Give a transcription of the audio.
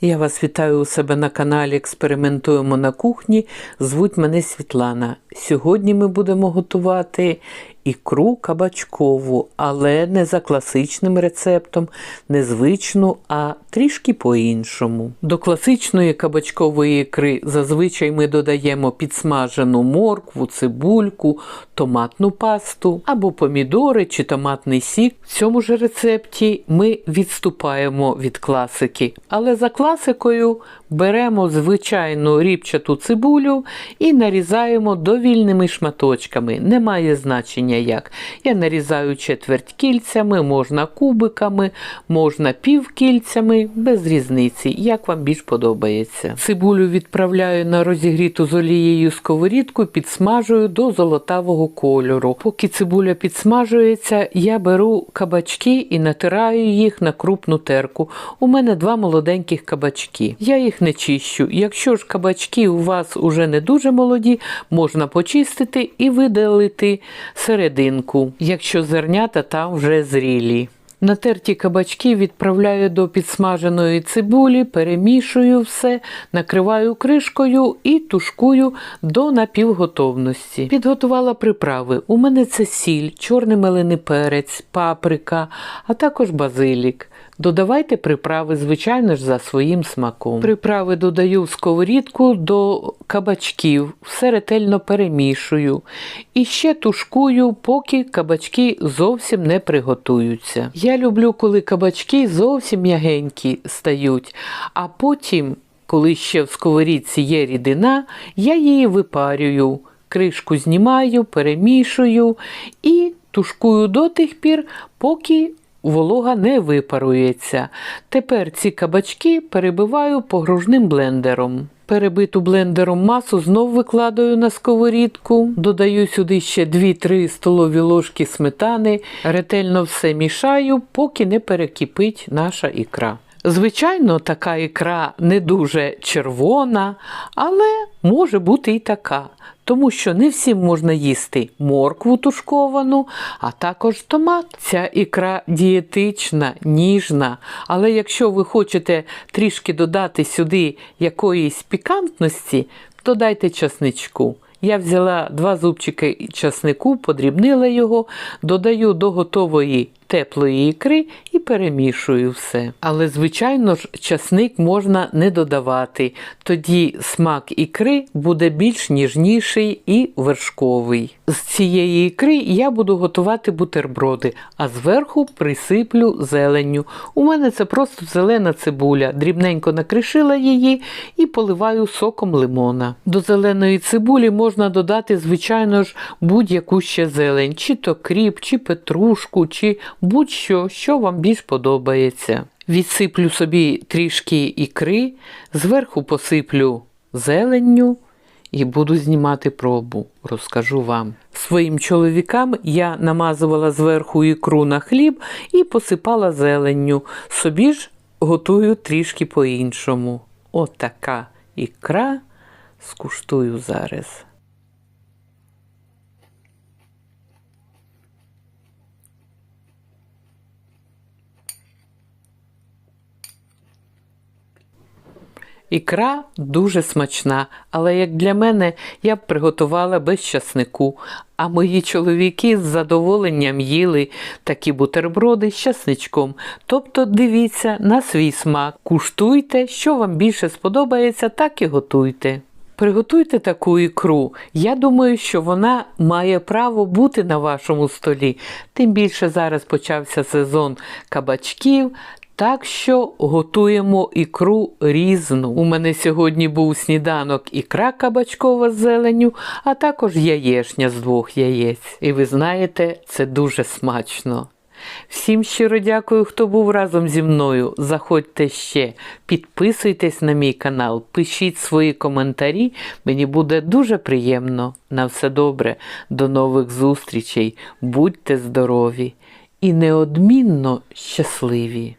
Я вас вітаю у себе на каналі Експериментуємо на кухні. Звуть мене Світлана. Сьогодні ми будемо готувати ікру кабачкову, але не за класичним рецептом, не звичну, а трішки по-іншому. До класичної кабачкової ікри зазвичай ми додаємо підсмажену моркву, цибульку, томатну пасту або помідори чи томатний сік. В цьому ж рецепті ми відступаємо від класики, але за класикою беремо звичайну ріпчату цибулю і нарізаємо довільними шматочками. Немає значення як. Я нарізаю четверть кільцями, можна кубиками, можна півкільцями, без різниці, як вам більш подобається. Цибулю відправляю на розігріту з олією сковорідку, підсмажую до золотавого кольору. Поки цибуля підсмажується, я беру кабачки і натираю їх на крупну терку. У мене два молоденьких кабачки. Я їх не чищу. Якщо ж кабачки у вас уже не дуже молоді, можна почистити і видалити серединку, якщо зернята там вже зрілі. Натерті кабачки відправляю до підсмаженої цибулі, перемішую все, накриваю кришкою і тушкую до напівготовності. Підготувала приправи. У мене це сіль, чорний мелений перець, паприка, а також базилік. Додавайте приправи, звичайно ж, за своїм смаком. Приправи додаю в сковорідку до кабачків, все ретельно перемішую. І ще тушкую, поки кабачки зовсім не приготуються. Я люблю, коли кабачки зовсім м'ягенькі стають, а потім, коли ще в сковорідці є рідина, я її випарюю. Кришку знімаю, перемішую і тушкую до тих пір, поки волога не випарується. Тепер ці кабачки перебиваю погружним блендером. Перебиту блендером масу знов викладаю на сковорідку, додаю сюди ще 2-3 столові ложки сметани, ретельно все мішаю, поки не перекипить наша ікра. Звичайно, така ікра не дуже червона, але може бути і така, тому що не всім можна їсти моркву тушковану, а також томат. Ця ікра дієтична, ніжна, але якщо ви хочете трішки додати сюди якоїсь пікантності, додайте часничку. Я взяла два зубчики часнику, подрібнила його, додаю до готової теплої ікри і перемішую все. Але, звичайно ж, часник можна не додавати, тоді смак ікри буде більш ніжніший і вершковий. З цієї ікри я буду готувати бутерброди, а зверху присиплю зеленню. У мене це просто зелена цибуля. Дрібненько накришила її і поливаю соком лимона. До зеленої цибулі можна додати, звичайно ж, будь-яку ще зелень, чи то кріп, чи петрушку, чи будь-що, що вам більш подобається. Відсиплю собі трішки ікри, зверху посиплю зеленню і буду знімати пробу, розкажу вам. Своїм чоловікам я намазувала зверху ікру на хліб і посипала зеленню. Собі ж готую трішки по-іншому. Отака ікра скуштую зараз. Ікра дуже смачна, але як для мене я б приготувала без часнику. А мої чоловіки з задоволенням їли такі бутерброди з часничком. Тобто дивіться на свій смак, куштуйте, що вам більше сподобається, так і готуйте. Приготуйте таку ікру. Я думаю, що вона має право бути на вашому столі. Тим більше зараз почався сезон кабачків. Так що готуємо ікру різну. У мене сьогодні був сніданок ікра кабачкова з зеленю, а також яєшня з двох яєць. І ви знаєте, це дуже смачно. Всім щиро дякую, хто був разом зі мною. Заходьте ще, підписуйтесь на мій канал, пишіть свої коментарі. Мені буде дуже приємно. На все добре, до нових зустрічей. Будьте здорові і неодмінно щасливі!